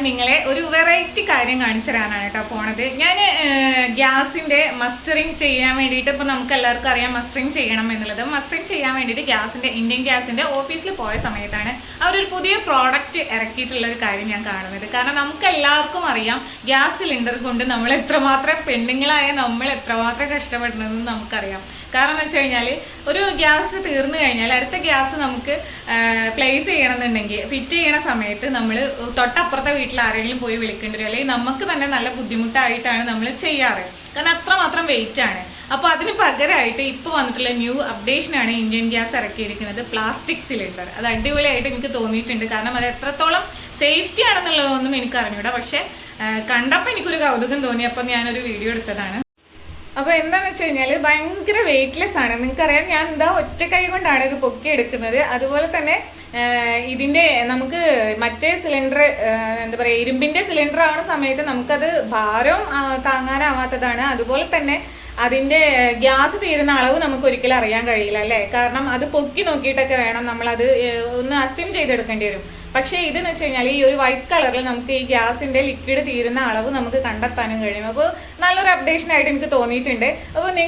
നിങ്ങളെ ഒരു വെറൈറ്റി കാര്യം കാണിച്ചു തരാനാണ് കേട്ടോ പോണത്. ഞാൻ ഗ്യാസിന്റെ മസ്റ്ററിങ് ചെയ്യാൻ വേണ്ടിയിട്ട് ഇപ്പൊ നമുക്ക് എല്ലാവർക്കും അറിയാം മസ്റ്ററിങ് ചെയ്യണം എന്നുള്ളത്. മസ്റ്ററിങ് ചെയ്യാൻ വേണ്ടിയിട്ട് ഗ്യാസിന്റെ ഇന്ത്യൻ ഗ്യാസിന്റെ ഓഫീസിൽ പോയ സമയത്താണ് അവരൊരു പുതിയ പ്രോഡക്റ്റ് ഇറക്കിയിട്ടുള്ള ഒരു കാര്യം ഞാൻ കാണുന്നത്. കാരണം നമുക്ക് എല്ലാവർക്കും അറിയാം ഗ്യാസ് സിലിണ്ടർ കൊണ്ട് നമ്മൾ എത്രമാത്രം പെണ്ണുങ്ങളായ നമ്മൾ എത്രമാത്രം കഷ്ടപ്പെടുന്നതെന്ന് നമുക്കറിയാം. കാരണം എന്ന് വെച്ച് കഴിഞ്ഞാൽ ഒരു ഗ്യാസ് തീർന്നു കഴിഞ്ഞാൽ അടുത്ത ഗ്യാസ് നമുക്ക് പ്ലേസ് ചെയ്യണമെന്നുണ്ടെങ്കിൽ ഫിറ്റ് ചെയ്യണ സമയത്ത് നമ്മൾ തൊട്ടപ്പുറത്തെ വീട്ടിൽ ആരെങ്കിലും പോയി വിളിക്കേണ്ടി വരും അല്ലെങ്കിൽ നമുക്ക് തന്നെ നല്ല ബുദ്ധിമുട്ടായിട്ടാണ് നമ്മൾ ചെയ്യാറ്. കാരണം അത്രമാത്രം വെയിറ്റ് ആണ് അപ്പോൾ അതിന് പകരമായിട്ട് ഇപ്പോൾ വന്നിട്ടുള്ള ന്യൂ അപ്ഡേഷനാണ് ഇന്ത്യൻ ഗ്യാസ് ഇറക്കിയിരിക്കുന്നത് പ്ലാസ്റ്റിക് സിലിണ്ടർ. അത് അടിപൊളിയായിട്ട് എനിക്ക് തോന്നിയിട്ടുണ്ട്. കാരണം അത് എത്രത്തോളം സേഫ്റ്റി ആണെന്നുള്ളതൊന്നും എനിക്ക് അറിഞ്ഞൂടാ. പക്ഷേ കണ്ടപ്പോൾ എനിക്കൊരു കൗതുകം തോന്നി. അപ്പോൾ ഞാനൊരു വീഡിയോ എടുത്തതാണ്. അപ്പോൾ എന്താന്ന് വെച്ച് കഴിഞ്ഞാൽ ഭയങ്കര വെയിറ്റ്ലെസ് ആണ്. നിങ്ങൾക്കറിയാം ഞാൻ എന്താ ഒറ്റ കൈ കൊണ്ടാണ് ഇത് പൊക്കി എടുക്കുന്നത് അതുപോലെ തന്നെ ആ, ഇതിന്റെ നമുക്ക് മറ്റേ സിലിണ്ടർ എന്താ പറയാ ഇരുമ്പിന്റെ സിലിണ്ടർ ആവുന്ന സമയത്ത് നമുക്കത് ഭാരം താങ്ങാനാവാത്തതാണ്. അതുപോലെ തന്നെ അതിന്റെ ഗ്യാസ് തീരുന്ന അളവ് നമുക്ക് ഒരിക്കലും അറിയാൻ കഴിയില്ല അല്ലേ? കാരണം അത് പൊക്കി നോക്കിയിട്ടൊക്കെ വേണം നമ്മൾ അത് ഒന്ന് അസ്യം ചെയ്തെടുക്കേണ്ടി വരും. പക്ഷേ ഇതെന്ന് വെച്ച് കഴിഞ്ഞാൽ ഈ ഒരു വൈറ്റ് കളറിൽ നമുക്ക് ഈ ഗ്യാസിന്റെ ലിക്വിഡ് തീരുന്ന അളവ് നമുക്ക് കണ്ടെത്താനും കഴിയും. അപ്പോൾ നല്ലൊരു അപ്ഡേഷൻ ആയിട്ട് എനിക്ക് തോന്നിയിട്ടുണ്ട്. അപ്പോൾ